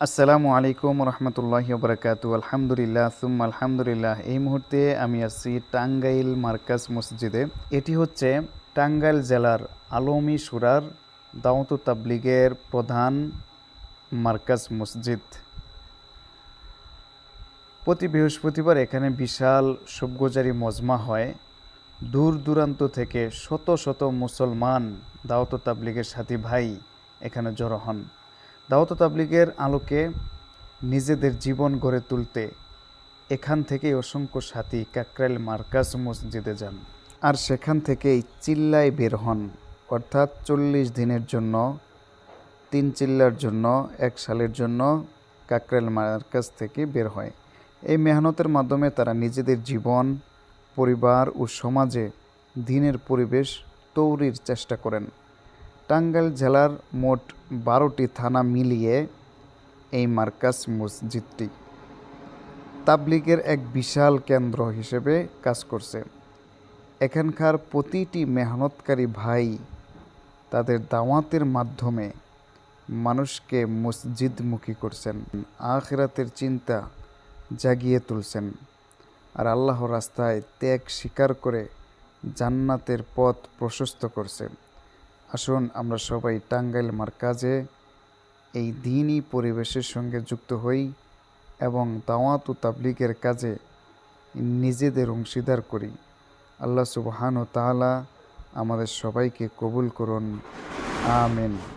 আসসালামু আলাইকুম রহমতুল্লাহি বরকাত আলহামদুলিল্লাহ সুম আলহামদুলিল্লাহ। এই মুহূর্তে আমি আছি টাঙ্গাইল মার্কাজ মসজিদে। এটি হচ্ছে টাঙ্গাইল জেলার আলমী সুরার দাওয়াত তাবলিগের প্রধান মার্কাজ মসজিদ। প্রতি বৃহস্পতিবার এখানে বিশাল সবগোজারি মজমা হয়। দূর দূরান্ত থেকে শত শত মুসলমান দাওয়াত তাবলিগের সাথী ভাই এখানে জড়ো হন। দাওয়াত তাবলিগের আলোকে নিজেদের জীবন গড়ে তুলতে এখান থেকেই অসংখ্য সাথী কাকরাইল মার্কাজ মসজিদে যান। আর সেখান থেকেই চিল্লায় বের হন, অর্থাৎ চল্লিশ দিনের জন্য, তিন চিল্লার জন্য, এক সালের জন্য কাকরাইল মার্কাজ থেকে বের হয়। এই মেহনতের মাধ্যমে তারা নিজেদের জীবন পরিবার ও সমাজে দিনের পরিবেশ তৈরির চেষ্টা করেন। টাঙ্গাইল জেলার মোট বারোটি থানা মিলিয়ে এই মার্কাস মসজিদটি তাবলিগের এক বিশাল কেন্দ্র হিসেবে কাজ করছে। এখানকার প্রতিটি মেহনতকারী ভাই তাদের দাওয়াতের মাধ্যমে মানুষকে মসজিদমুখী করছেন, আখরাতের চিন্তা জাগিয়ে তুলছেন। আর আল্লাহ রাস্তায় ত্যাগ স্বীকার করে জান্নাতের পথ প্রশস্ত করছে। আসুন আমরা সবাই টাঙ্গাইল মার্কাজে এই দিনই পরিবেশের সঙ্গে যুক্ত হই এবং দাওয়াত ও তাবলিগের কাজে নিজেদের অংশীদার করি। আল্লাহ সুবহান ও তাআলা আমাদের সবাইকে কবুল করুন। আমেন।